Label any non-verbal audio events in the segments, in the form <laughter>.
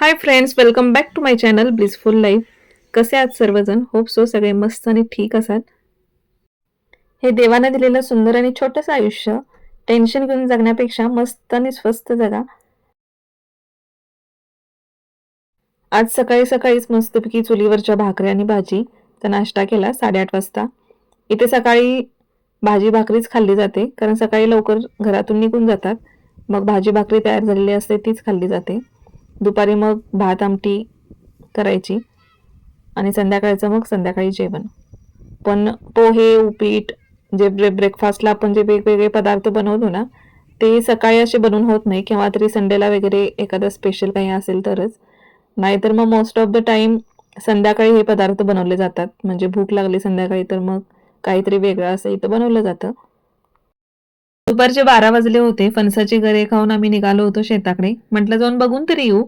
Hi friends welcome back to my channel blissful life कसे आहात सर्वजण? होप सो सगळे मस्त आणि ठीक असाल. हे देवानं दिलेलं सुंदर आणि छोटंसं आयुष्य टेन्शन घेऊन जगण्यापेक्षा मस्त आणि स्वस्त जगा. आज सकाळी सकाळीच मस्तपैकी चुलीवरच्या भाकरी आणि भाजीचा नाश्ता केला साडेआठ वाजता. इथे सकाळी भाजी भाकरीच खाल्ली जाते कारण सकाळी लवकर घरातून निघून जातात. मग भाजी भाकरी तयार झालेली असते तीच खाल्ली जाते. दुपारी मग भात आमटी करायची आणि संध्याकाळचं मग संध्याकाळी जेवण. पण पोहे उपीट जे ब्रे ब्रेकफास्टला आपण जे वेगवेगळे पदार्थ बनवतो ना ते सकाळी असे बनवून होत नाही किंवा तरी संडेला वगैरे एखादं स्पेशल काही असेल तरच. नाहीतर मग मोस्ट ऑफ द टाईम संध्याकाळी हे पदार्थ बनवले जातात. म्हणजे भूक लागली संध्याकाळी तर मग काहीतरी वेगळं असं इथं बनवलं जातं. दुपारचे बारा वाजले होते. फणसाची घरे खाऊन आम्ही निघालो होतो शेताकडे. म्हटलं जाऊन बघून तरी येऊ.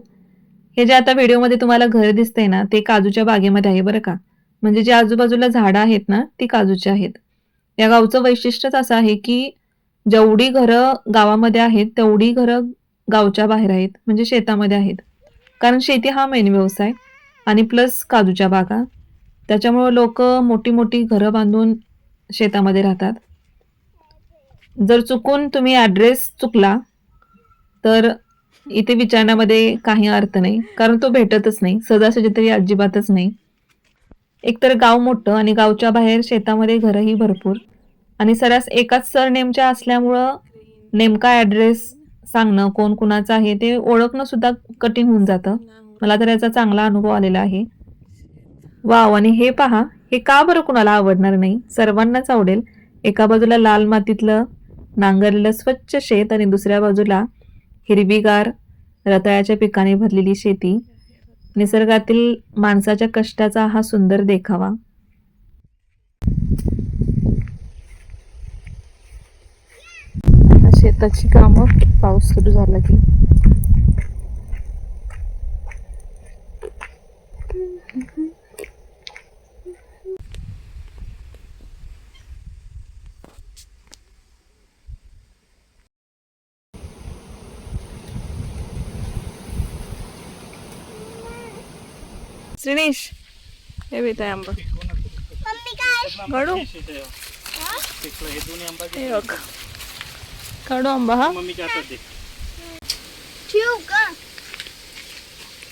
हे जे आता व्हिडिओमध्ये तुम्हाला घर दिसतंय ना ते काजूच्या बागेमध्ये आहे बरं का. म्हणजे जे आजूबाजूला झाडं आहेत ना ती काजूची आहेत. या गावचं वैशिष्ट्यच असं आहे की जेवढी घरं गावामध्ये आहेत तेवढी घरं गावच्या बाहेर आहेत म्हणजे शेतामध्ये आहेत. कारण शेती हा मेन व्यवसाय आणि प्लस काजूच्या बागा. त्याच्यामुळं लोक मोठी मोठी घरं बांधून शेतामध्ये राहतात. जर चुकून तुम्ही ॲड्रेस चुकला तर इथे विचारण्यामध्ये काही अर्थ नाही. कारण तो भेटतच नाही. सहजासहजी तरी अजिबातच नाही. एकतर गाव मोठं आणि गावच्या बाहेर शेतामध्ये घरंही भरपूर. आणि सरास एकाच सरनेमच्या असल्यामुळं नेमका ॲड्रेस सांगणं कोण कुणाचं आहे ते ओळखणं सुद्धा कठीण होऊन जातं. मला तर याचा चांगला अनुभव आलेला आहे. वाव आणि हे पहा हे का बरं कुणाला आवडणार नाही? सर्वांनाच आवडेल. एका बाजूला लाल मातीतलं नांगरलेलं स्वच्छ शेत आणि दुसऱ्या बाजूला हिरवीगार रताळ्याच्या पिकाने भरलेली शेती. निसर्गातील माणसाच्या कष्टाचा हा सुंदर देखावा. शेताची कामं पाऊस सुरू झाला की श्रीनिश हे बेत आहे आंबा. हे बघ. आंबा हा.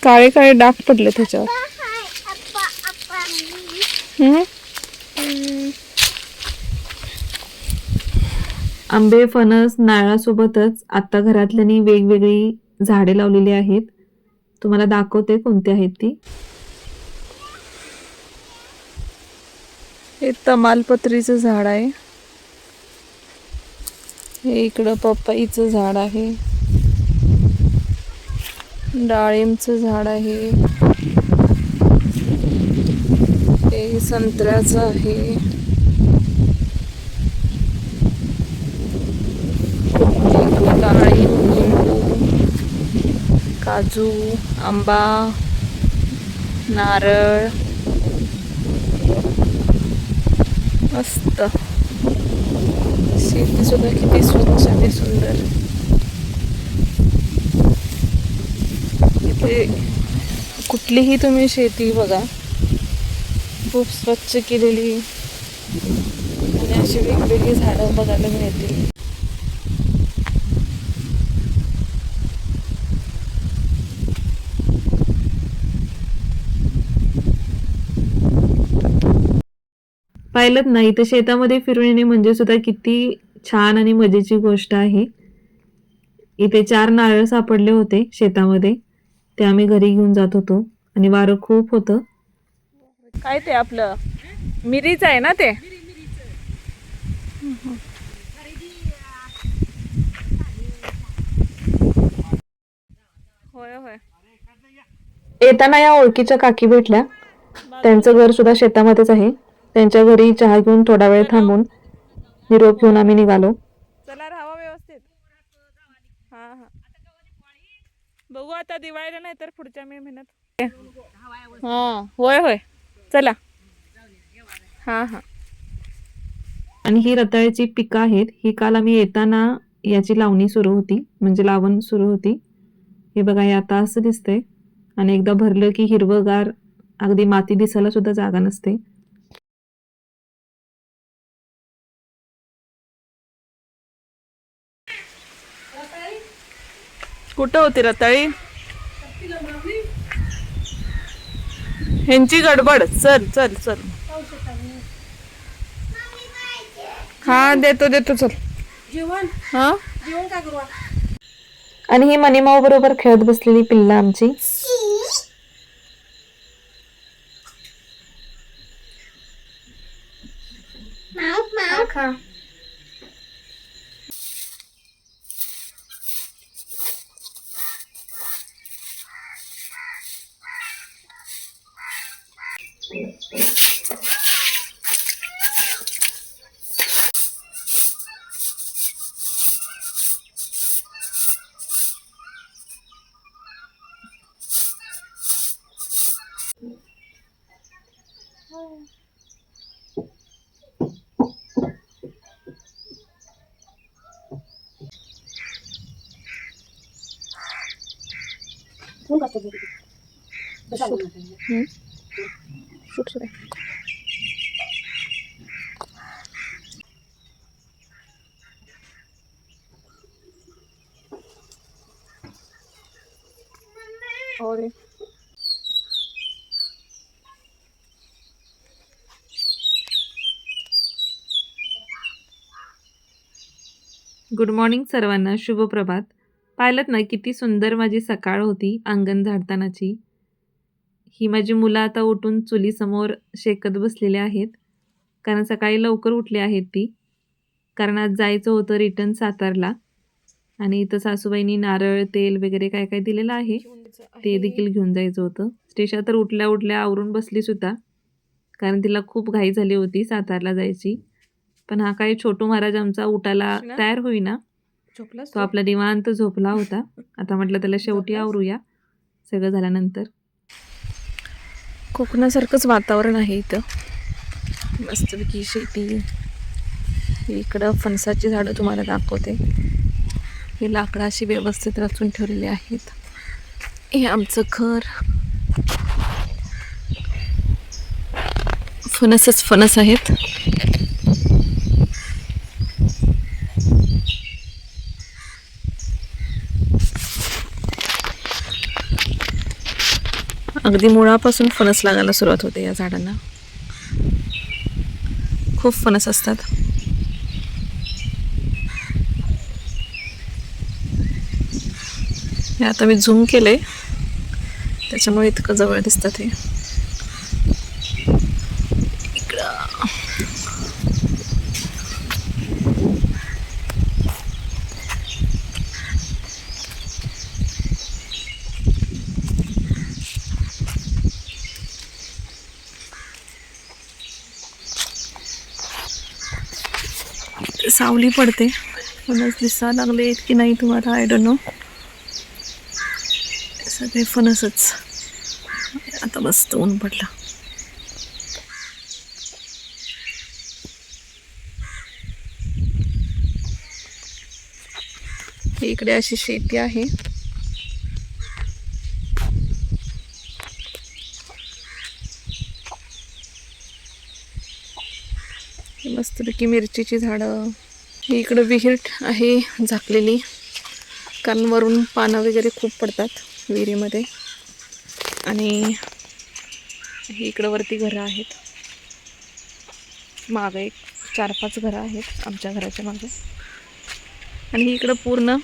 काळे काळे डाग पडले त्याच्यावर. आंबे फणस नारळासोबतच आता घरातल्यांनी वेगवेगळी झाडे लावलेली आहेत. तुम्हाला दाखवते कोणती आहेत ती. हे तमालपत्रीचं झाड आहे. हे इकडं पपईचं झाड आहे. डाळिंबचं झाड आहे. हे संत्र्याचं आहे. इकडं डाळिंब लिंबू काजू आंबा नारळ. मस्त शेती सुद्धा किती स्वच्छ आणि सुंदर इथे कुठलीही तुम्ही शेती बघा खूप स्वच्छ केलेली आणि अशी वेगवेगळी झाडं बघायला मिळतील पाहिलं नाही. तर शेतामध्ये फिरून येणे म्हणजे सुद्धा किती छान आणि मजेची गोष्ट आहे. इथे चार नारळ सापडले होते शेतामध्ये. ते आम्ही घरी घेऊन जात होतो आणि वारं खूप होतं. काय ते आपलं? मिरीच आहे ना ते? होय होय. येताना या ओळखीच्या काकी भेटल्या. त्यांचं घर सुद्धा शेतामध्येच आहे. त्यांच्या घरी चहा घेऊन थोडा वेळ थांबून निरोप घेऊन आम्ही निघालो. चला राहावा व्यवस्थित. हा हा. बघू आता दिवाळीला नाही तर पुढच्या मे महिन्यात. हा होय होय. चला. हा हा. आणि ही रताळ्याची पिकं आहेत. ही काल आम्ही येताना याची लावणी सुरू होती. म्हणजे लावण सुरू होती. हे बघा हे आता असं दिसतंय. आणि एकदा भरलं की हिरवंगार अगदी माती दिसायला सुद्धा जागा नसते. कुठं होती रताळी? ह्यांची गडबड. चल चल चल. हा देतो देतो चल. जेवण? हा? जेवण काय करू? आणि ही मनीमाऊ बरोबर खेळत बसलेली पिल्ला आमची. माऊ माऊ. खा. गुड मॉर्निंग सर्वांना शुभ प्रभात. पाहिलं ना किती सुंदर माझी सकाळ होती अंगण झाडतानाची. ही माझी मुलं आता उठून चुलीसमोर शेकत बसलेले आहेत. कारण सकाळी लवकर उठली आहेत ती. कारण आज जायचं होतं रिटर्न सातारला. आणि इथं सासूबाईंनी नारळ तेल वगैरे काय काय दिलेलं आहे ते देखील घेऊन जायचं होतं. स्टेशा तर उठल्या उठल्या आवरून बसली सुद्धा. कारण तिला खूप घाई झाली होती सातारला जायची. पण हा काही छोटू महाराज आमचा उठायला ना? तयार होईना. तो आपला निवांत झोपला होता. आता म्हटलं त्याला <laughs> शेवटी? आवरूया. सगळं झाल्यानंतर. कोकणासारखंच वातावरण आहे इथं. मस्तपैकी शेती. इकडं फणसाची झाडं तुम्हाला दाखवते. हे लाकडं अशी व्यवस्थित रचून ठेवलेली आहेत. हे आमचं घर. फणसच फणस आहेत. अगदी मुळापासून फणस लागायला सुरुवात होते या झाडांना. खूप फणस असतात. हे आता मी झूम केले त्याच्यामुळे इतकं जवळ दिसतात हे. इकडं. सावली पडते. फणस दिसा लागले की नाही तुम्हाला? आय डोंट नो सगळे फणसच. आता मस्त ऊन पडला. इकडे अशी शेती आहे. मस्तपैकी मिरचीची झाडं. ही इकडं विहीर आहे झाकलेली. कारण वरून पानं वगैरे खूप पडतात विहिरीमध्ये. आणि ही इकडं वरती घरं आहेत. मागं एक चार पाच घरं आहेत आमच्या घराच्या मागे. आणि ही इकडं पूर्ण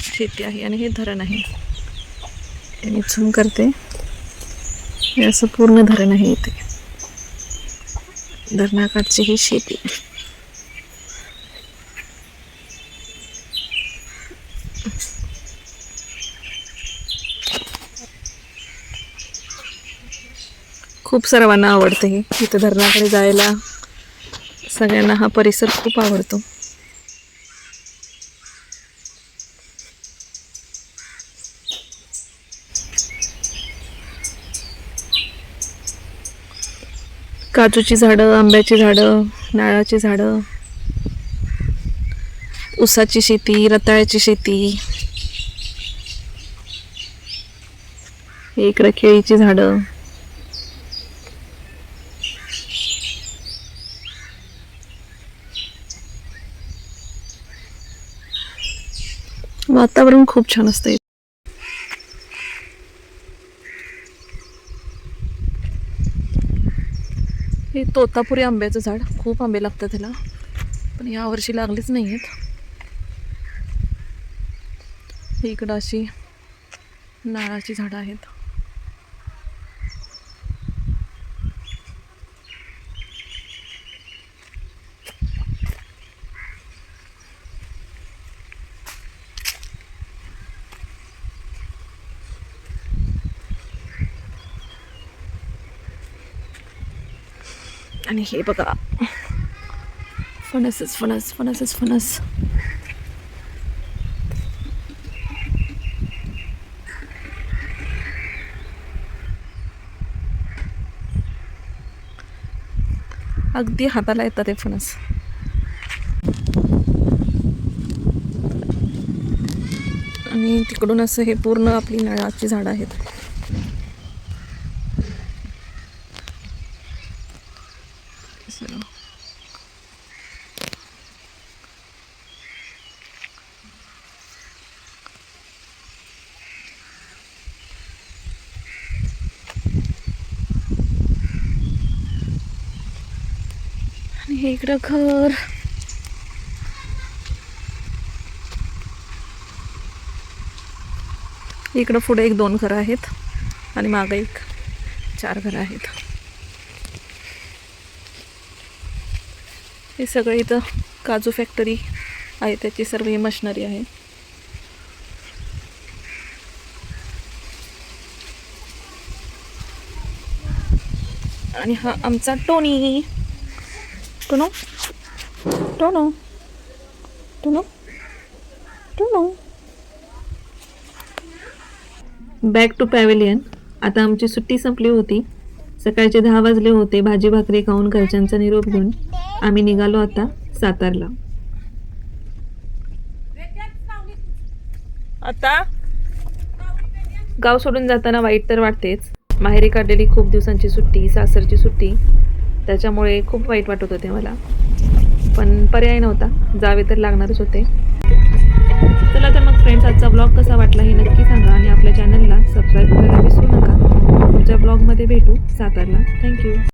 शेती आहे आणि हे धरण आहे. मी झूम करते. हे असं पूर्ण धरण आहे इथे. धरणाकाठची ही शेती. खूप सर्वांना आवडते हे. इथं धरणाकडे जायला सगळ्यांना हा परिसर खूप आवडतो. काजूची झाडं आंब्याची झाडं नारळाची झाडं ऊसाची शेती रताळ्याची शेती इकडं केळीची झाडं. वातावरण खूप छान असतं हे तोतापुरी आंब्याचं झाड खूप आंबे लागतात त्याला पण यावर्षी लागलीच नाही आहेत इकडं अशी नारळाची झाडं आहेत. आणि हे बघा. फणसच फणस फणसच फणस. अगदी हाताला येतात ते फणस. आणि तिकडून असं हे पूर्ण आपली नळाची झाडं आहेत असं. आणि हे इकडं घर इकडं पुढे एक दोन घरं आहेत आणि मागं एक चार घरं आहेत. हे सगळं इथं काजू फॅक्टरी आहे त्याची सर्व ही मशिनरी आहे. आणि हा आमचा टोनी. टोनो टोनो टोनो टोनो बॅक टू पॅव्हिलियन आता आमची सुट्टी संपली होती. सकाळचे दहा वाजले होते. भाजी भाकरी खाऊन घरच्यांचा निरोप घेऊन आम्ही निघालो आता सातारला. आता? गाव सोडून जाताना वाईट तर वाटतेच. माहेरी काढलेली खूप दिवसांची सुट्टी सासरची सुट्टी. त्याच्यामुळे खूप वाईट वाटत होते मला. पण पर्याय नव्हता. जावे तर लागणारच होते. चला तर मग फ्रेंड्स आजचा ब्लॉग कसा वाटला हे नक्की सांगा आणि आपल्या चॅनलला सबस्क्राईब करायला विसरू नका. तुमच्या ब्लॉगमध्ये भेटू सातारला. थँक्यू